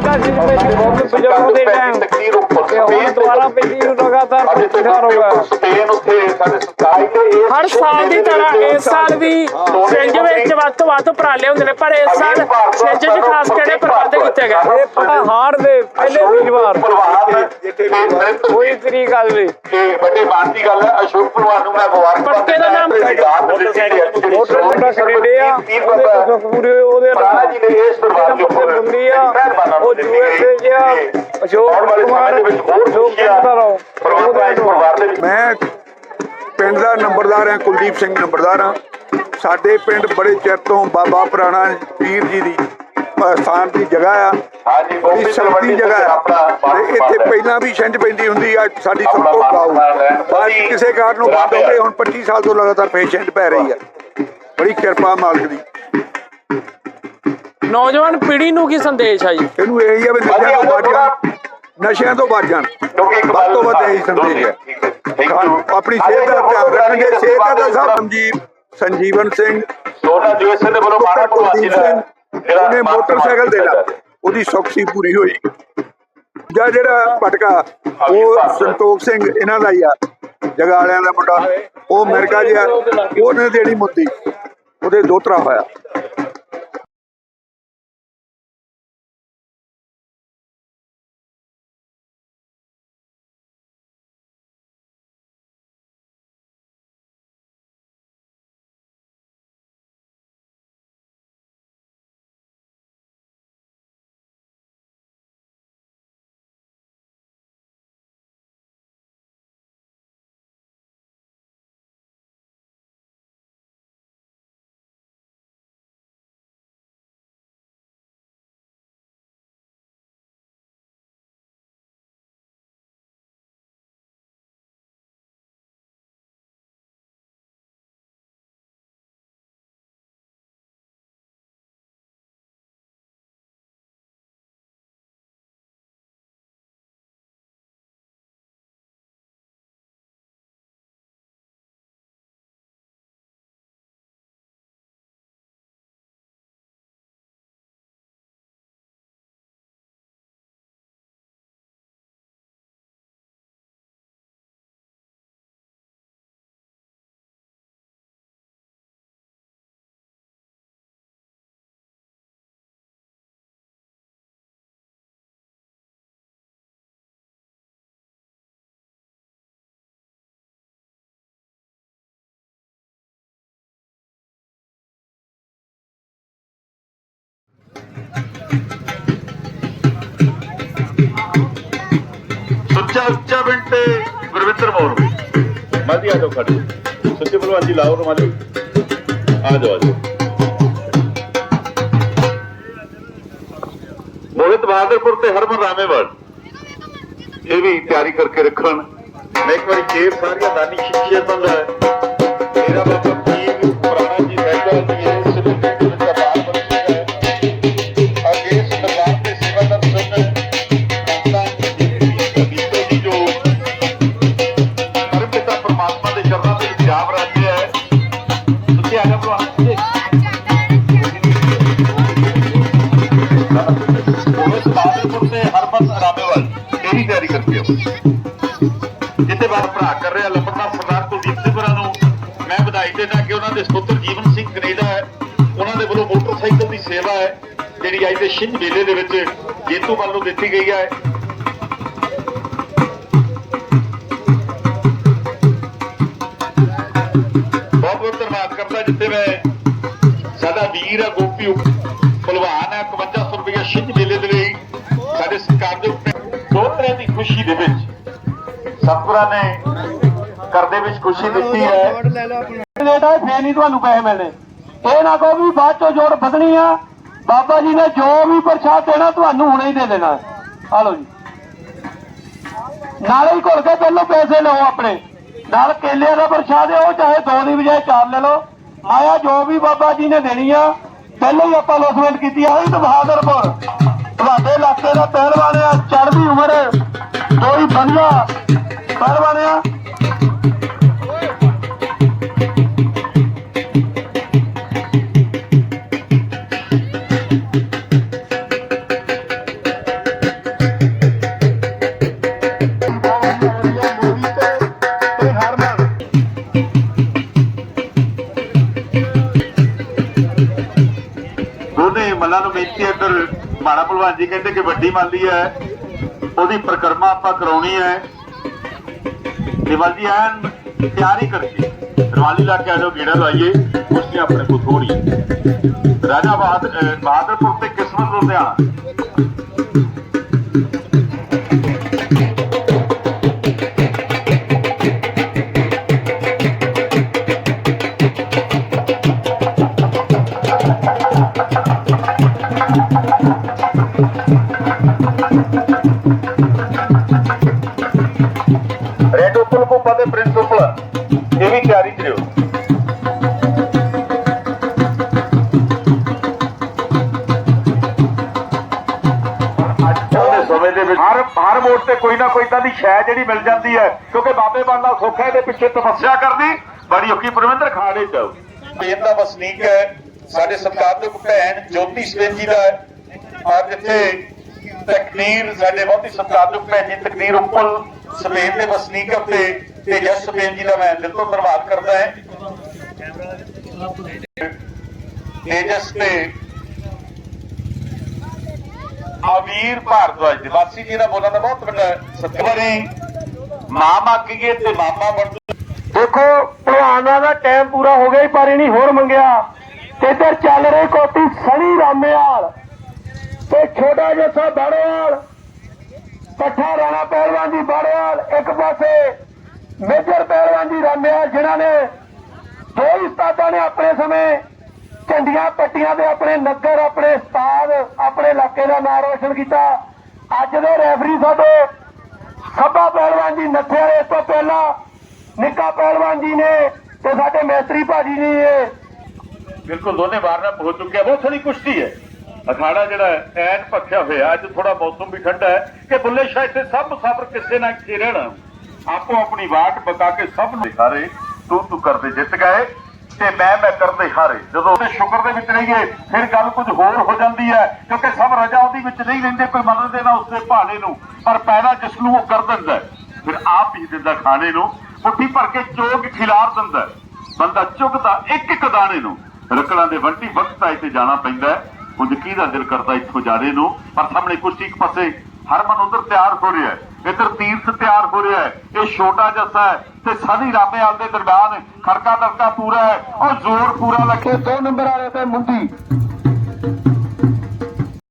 ਜਦੋਂ ਦੇ ਟਾਈਮ ਤਕਰੀਰ ਉੱਪਰ ਤੇ ਹੁਣ ਦੁਬਾਰਾ ਪਹਿਲੀ ਨੂੰ ਲਗਾਤਾਰ ਪ੍ਰਤੀਕਾਰ ਹੋ ਗਿਆ। ਸਪੇਨ ਉੱਤੇ ਸਾਡੇ ਸਕਾਈ ਤੇ ਹਰ ਸਾਲ ਦੀ ਤਰ੍ਹਾਂ ਇਸ ਸਾਲ ਵੀ ਛਿੰਝ ਵਿੱਚ ਵੱਧ ਤੋਂ ਵੱਧ ਉਪਰਾਲੇ ਹੁੰਦੇ ਨੇ ਪਰ ਇਸ ਸਾਲ ਛਿੰਝ 'ਚ ਖਾਸ ਕਿਹੜੇ ਪ੍ਰਬੰਧ ਕੀਤੇ ਗਏ? ਇਹ ਪਤਾ ਹਾਰ ਦੇ ਪਹਿਲੇ ਵੀਰਵਾਰ। ਕੋਈ ਤਰੀਕ ਗੱਲ ਨਹੀਂ। ਵੱਡੇ ਮਾਨ ਦੀ ਗੱਲ ਹੈ ਅਸ਼ੋਕ ਪਰਿਵਾਰ ਨੂੰ ਮੈਂ ਮੁਬਾਰਕ ਪਟਕੇ ਦਾ ਨਾਮ ਮੋਟਰ ਮੁੰਡਾ ਆ ਉਹਦੇ ਤੋਂ ਉਹਦੇ ਪ੍ਰਾਣਾ ਜੀ ਨੇ ਇਸ ਪਰਿਵਾਰ ਦੇ ਉੱਪਰ ਬੰਦੀ ਆ ਉਹ ਯੂਐਸਏ ਜਿਆ ਅਸ਼ੋਕ ਕੁਮਾਰ ਦੇ ਵਿੱਚ ਹੋਰ ਖੁਸ਼ੀਆਂ ਮੈਂ ਪਿੰਡ ਦਾ ਨੰਬਰਦਾਰ ਹਾਂ, ਕੁਲਦੀਪ ਸਿੰਘ ਨੰਬਰਦਾਰ ਹਾਂ। ਸਾਡੇ ਪਿੰਡ ਬੜੇ ਚਿਰ ਤੋਂ ਬਾਬਾ ਪੁਰਾਣਾ ਪੀਰ ਜੀ ਦੀ। ਸਥਾਨ ਦੀ ਜਗ੍ਹਾ ਆ। ਹਾਂਜੀ ਬੜੀ ਸ਼ਕਤੀ ਜਗ੍ਹਾ ਆ। ਤੇ ਇੱਥੇ ਪਹਿਲਾਂ ਵੀ ਛਿੰਝ ਪੈਂਦੀ ਹੁੰਦੀ ਆ ਸਾਡੀ ਸਭ ਤੋਂ ਗਾਉ ਬਾਅਦ ਕਿਸੇ ਕਾਰਨ ਨੂੰ ਬੰਦ ਹੋ ਗਏ ਹੁਣ 25 ਸਾਲ ਤੋਂ ਲਗਾਤਾਰ ਫੇਰ ਛਿੰਝ ਪੈ ਰਹੀ ਆ। ਬੜੀ ਕਿਰਪਾ ਮਾਲਕ ਦੀ। ਨੌਜਵਾਨ ਪੀੜ੍ਹੀ ਨੂੰ ਕੀ ਸੰਦੇਸ਼ ਆ ਜੀ? ਇਹਨੂੰ ਇਹੀ ਆ ਵੀ ਨਸ਼ਿਆਂ ਤੋਂ ਬਚ ਜਾਣ। ਨਸ਼ਿਆਂ ਤੋਂ ਬਚ ਜਾਣ। ਵੱਧ ਤੋਂ ਵੱਧ ਇਹੀ ਸੰਦੇਸ਼ ਹੈ ਆਪਣੀ ਸਿਹਤ ਦਾ ਧਿਆਨ ਰੱਖਣਗੇ। ਸਿਹਤ ਦਾ ਸਭ ਸੰਜੀਵ ਸੰਜੀਵਨ ਸਿੰਘ ਸੋਨਾ ਜੁਐਸਏ ਦੇ ਵੱਲੋਂ ਮਾਰਾ ਕੁਲਦੀਪ ਦਾ ਸਿੰਘ ਉਹਨੇ ਮੋਟਰਸਾਈਕਲ ਦੇ ਨਾਲ ਉਹਦੀ ਸੌਖਸੀ ਪੂਰੀ ਹੋਈ। ਜਾਂ ਜਿਹੜਾ ਪਟਕਾ ਉਹ ਸੰਤੋਖ ਸਿੰਘ ਇਹਨਾਂ ਦਾ ਹੀ ਆ। ਜਗਾ ਵਾਲਿਆਂ ਦਾ ਮੁੰਡਾ। ਉਹ ਅਮਰੀਕਾ ਜਿਹਾ। ਉਹਨੇ ਦੇਣੀ ਮੁੱਦੀ। ਉਹਦੇ ਦੋਤਰਾ ਹੋਇਆ। ਸੁੱਚਾ ਉੱਚਾ ਪਿੰਡ ਗੁਰਵਿੰਦਰ ਮੋਰ ਮਾਦੀ ਆ ਜਾਓ ਖੜੇ ਸੁੱਚੇ ਭਲਵਾਨ ਜੀ ਲਾਓ ਰਮਾਲੀ। ਆ ਜਾਓ ਆ ਜਾਓ। ਮੋਹਿਤ ਬਹਾਦਰਪੁਰ ਤੇ ਹਰਮਨ ਰਾਮੇਵਾਲ। ਇਹ ਵੀ ਤਿਆਰੀ ਕਰਕੇ ਰੱਖਣ। ਮੈਂ ਇੱਕ ਵਾਰੀ ਜੇਬ ਸਾਰੀਆਂ ਦਾਨੀ ਸ਼ਖਸੀਅਤਾਂ ਦਾ ਮੇਰਾ ਬਾਬਾ ਇਹ ਤਿਆਰੀ ਕਰਕੇ ਆਓ ਜਿੱਤੇ ਬਾਰ ਭਰਾ ਕਰ ਰਿਹਾ ਲੰਬੜਦਾਰ ਸਰਦਾਰ ਕੁਲਦੀਪ ਸਿੰਘ ਹੋਰਾਂ ਨੂੰ। ਮੈਂ ਵਧਾਈ ਦੇਣਾ ਕਿ ਉਹਨਾਂ ਦੇ ਸੁਪੁੱਤਰ ਜੀਵਨ ਸਿੰਘ ਕੈਨੇਡਾ ਹੈ। ਉਹਨਾਂ ਦੇ ਵੱਲੋਂ ਮੋਟਰਸਾਈਕਲ ਦੀ ਸੇਵਾ ਹੈ, ਜਿਹੜੀ ਅੱਜ ਦੇ ਛਿੰਝ ਮੇਲੇ ਦੇ ਵਿੱਚ ਜੇਤੂ ਵੱਲ ਨੂੰ ਦਿੱਤੀ ਗਈ ਹੈ। ਬਹੁਤ ਬਹੁਤ ਧੰਨਵਾਦ ਕਰਦਾ ਜਿੱਥੇ ਮੈਂ ਸਤਿਗੁਰਾਂ ਨੇ ਘਰ ਵਿੱਚ ਖੁਸ਼ੀ ਦਿੱਤੀ ਹੈ। ਕੈਨੇਡਾ ਫੇਰ ਨਹੀਂ ਤੁਹਾਨੂੰ ਪੈਸੇ ਮਿਲਣੇ। ਇਹ ਨਾ ਕਹੋ ਵੀ ਬਾਅਦ ਚੋਂ ਜੋੜ ਵਧਣੀ ਆ। ਬਾਬਾ ਜੀ ਨੇ ਜੋ ਵੀ ਪ੍ਰਸ਼ਾਦ ਦੇਣਾ, ਤੁਹਾਨੂੰ ਹੁਣੇ ਹੀ ਦੇ ਦੇਣਾ। ਆ ਲਓ ਜੀ। ਨਾਲੇ ਹੀ ਘੁਲ ਕੇ ਪਹਿਲਾਂ ਪੈਸੇ ਲਓ ਆਪਣੇ। ਨਾਲ ਕੇਲਿਆਂ ਦਾ ਪ੍ਰਸ਼ਾਦ ਹੈ, ਉਹ ਚਾਹੇ ਦੋ ਦੀ ਬਜਾਏ ਚਾਰ ਲੈ ਲਓ। ਮਾਇਆ ਜੋ ਵੀ ਬਾਬਾ ਜੀ ਨੇ ਦੇਣੀ ਆ, ਪਹਿਲਾਂ ਹੀ ਆਪਾਂ ਲੋਸਮੈਂਟ ਕੀਤੀ ਆ, ਇਹ ਤਾਂ ਬਹਾਦਰਪੁਰ। ਤੁਹਾਡੇ ਇਲਾਕੇ ਦਾ ਪਹਿਲਵਾਨ ਆ ਚੜ੍ਹਦੀ ਉਮਰ ਕੋਈ ਬੰਦਾ ਪਹਿਲਵਾਨ ਆ ਦੋਨੇ ਨੂੰ ਬੇਨਤੀ ਹੈ ਇੱਧਰ। ਮਾੜਾ ਭਲਵਾਨ ਜੀ ਕਹਿੰਦੇ ਕਿ ਵੱਡੀ ਮਾਲੀ ਹੈ, ਉਹਦੀ ਪ੍ਰਕਰਮਾ ਆਪਾਂ ਕਰਾਉਣੀ ਹੈ। ਨਿਮਲ ਜੀ ਐਨ ਤਿਆਰੀ ਕਰਕੇ ਰਵਾਲੀ ਲਾ ਕੇ ਆ ਜਾਓ, ਗੇੜਾ ਲਾਈਏ ਉਸਨੇ ਆਪਣੇ ਕੋਲ ਥੋੜੀ ਰਾਜਾ ਬਹਾਦਰ ਬਹਾਦਰਪੁਰ ਤੇ ਕਿਸਮਤ ਲੁਧਿਆਣਾ। ਹਰ ਤੇ ਕੋਈ ਨਾ ਕੋਈ ਤਾਂ ਦੀ ਸ਼ੈ ਜਿਹੜੀ ਮਿਲ ਜਾਂਦੀ ਹੈ, ਕਿਉਂਕਿ ਬਾਬੇ ਬਣਨਾ ਸੌਖਾ ਇਹਦੇ ਪਿੱਛੇ ਤਪੱਸਿਆ ਕਰਨੀ, ਬੜੀ ਔਖੀ ਪਰਮਿੰਦਰ ਖਾੜੇ ਚ ਪੇਨ ਦਾ ਵਸਨੀਕ ਹੈ, ਸਾਡੇ ਸਤਿਕਾਰਯੋਗ ਭੈਣ ਜੋਤੀ ਸਵੇਨ ਜੀ ਦਾ ਅੱਜ ਇੱਥੇ ਤਕਨੀਰ ਸਾਡੇ ਬਹੁਤ ਸਤਿਕਾਰਯੋਗ ਭੈਣ ਜੀ ਤਕਨੀਰ ਉੱਪਲ ਸਪੇਨ ਦੇ ਵਸਨੀਕ ਅਤੇ ਤੇ ਜਸ ਸਪੇਨ ਜੀ ਦਾ ਮੈਂ ਦਿਲ ਤੋਂ ਧੰਨਵਾਦ ਕਰਦਾ ਹਾਂ। ਤੇਜਸ ਤੇ ਅਮੀਰ ਭਾਰਦਵਾਜ ਦੇ ਵਾਸੀ ਜੀ ਦਾ ਬੋਲਣ ਦਾ ਬਹੁਤ ਵੱਡਾ ਸਤਿਕਾਰੀ ਮਾਂ ਮੰਗੀਏ ਤੇ ਮਾਮਾ ਬਣ ਦੇਖੋ, ਭਲਵਾਨਾਂ ਦਾ ਟਾਈਮ ਪੂਰਾ ਹੋ ਗਿਆ ਪਰ ਇਹ ਹੋਰ ਮੰਗਿਆ। ਤੇ ਇੱਧਰ ਚੱਲ ਰਹੀ ਕੋਟੀ ਸਣੀ ਰਾਮੇਵਾਲ ਤੇ ਛੋਟਾ ਜੱਸਾ ਬਾੜੇਵਾਲ, ਪੱਠਾ ਰਾਣਾ ਪਹਿਲਵਾਨ ਜੀ ਬਾੜੇਵਾਲ ਇੱਕ ਪਾਸੇ, ਮੇਜਰ ਪਹਿਲਵਾਨ ਜੀ ਰਾਮੇਵਾਲ, ਜਿਨ੍ਹਾਂ ਨੇ ਦੋ ਹੀ ਉਸਤਾਦਾਂ ਨੇ ਆਪਣੇ ਸਮੇਂ ਝੰਡੀਆਂ ਪੱਟੀਆਂ ਦੇ ਆਪਣੇ ਨਗਰ, ਆਪਣੇ ਉਸਤਾਦ, ਆਪਣੇ ਇਲਾਕੇ ਦਾ ਨਾਮ ਰੋਸ਼ਨ ਕੀਤਾ। ਅੱਜ ਦੇ ਰੈਫਰੀ ਸਾਡੇ ਸੱਬਾ ਪਹਿਲਵਾਨ ਜੀ ਨੱਥੇ ਵਾਲੇ ਇਸ ਤੋਂ ਪਹਿਲਾਂ। ਨਿੱਕਾ ਪਹਿਲਵਾਨ ਜੀ ਨੇ ਤੇ ਸਾਡੇ ਮੈਸਤਰੀ ਭਾਜੀ ਜੀ ਨੇ। ਬਿਲਕੁਲ, ਦੋਨੇ ਵਾਰਨਪ ਹੋ ਚੁੱਕਿਆ। ਬਹੁਤ ਸੋਹਣੀ ਕੁਸ਼ਤੀ ਹੈ। ਅਖਾੜਾ ਜਿਹੜਾ ਐਨ ਭੱਖਿਆ ਹੋਇਆ। ਅੱਜ ਥੋੜਾ ਮੌਸਮ ਵੀ ਠੰਡਾ ਹੈ। ਕਿ ਬੁੱਲੇ ਸ਼ਾਹ ਇੱਥੇ ਸਭ ਸਬਰ ਕਿਸੇ ਨਾ ਖੇਰਣ ਆਪੋ ਆਪਣੀ ਵਾਟ ਬਕਾ ਕੇ ਸਭ ਨੂੰ ਹਾਰੇ ਤੂੰ ਤੂੰ ਕਰਦੇ ਜਿੱਤ ਗਏ। ਤੇ ਮੈਂ ਮੈਂ ਕਰਦੇ ਹਾਰੇ। ਜਦੋਂ ਉਹਦੇ ਸ਼ੁਕਰ ਦੇ ਵਿੱਚ ਰਹੀਏ, ਫਿਰ ਗੱਲ ਕੁਝ ਹੋਰ ਹੋ ਜਾਂਦੀ ਹੈ, ਕਿਉਂਕਿ ਸਭ ਰਜਾ ਉਹਦੀ ਵਿੱਚ ਨਹੀਂ ਰਹਿੰਦੇ, ਕੋਈ ਮੰਨਦੇ ਨਾ ਉਸਦੇ ਭਾਣੇ ਨੂੰ, ਪਰ ਪੈਦਾ ਜਿਸ ਨੂੰ ਉਹ ਕਰ ਦਿੰਦਾ ਫਿਰ ਆਪ ਹੀ ਦਿੰਦਾ ਖਾਣੇ ਨੂੰ, ਮੁੱਠੀ ਭਰ ਕੇ ਚੋਗ ਖਿਲਾਰ ਦਿੰਦਾ ਬੰਦਾ ਚੁਗਦਾ ਇੱਕ ਇੱਕ ਦਾਣੇ ਨੂੰ। ਰਕੜਾਂ ਦੇ ਵੰਟੀ ਵਕਤਾਂ ਇੱਥੇ ਜਾਣਾ ਪੈਂਦਾ ਹੈ। ਉਂਝ ਕਿਹਦਾ ਦਿਲ ਕਰਦਾ ਇੱਥੋਂ ਜਾਣੇ ਨੂੰ, ਪਰ ਸਾਹਮਣੇ ਕੁਸ਼ਤੀ ਇੱਕ ਪਾਸੇ ਹਰਮਨ ਉਧਰ ਤਿਆਰ ਹੋ ਰਿਹਾ ਹੈ। ਇੱਧਰ ਤੀਰਥ ਤਿਆਰ ਹੋ ਰਿਹਾ ਹੈ। ਇਹ ਛੋਟਾ ਜੱਸਾ ਹੈ ਤੇ ਸਨੀ ਰਾਮੇਵਾਲ ਦੇ ਦਰਮਿਆਨ ਖੜਕਾ ਦਰਕਾ ਪੂਰਾ ਹੈ। ਔਰ ਜ਼ੋਰ ਪੂਰਾ ਲੱਗੇ। ਤੇ ਦੋ ਨੰਬਰ ਵਾਲੇ ਤੇ ਮੁੰਡੀ।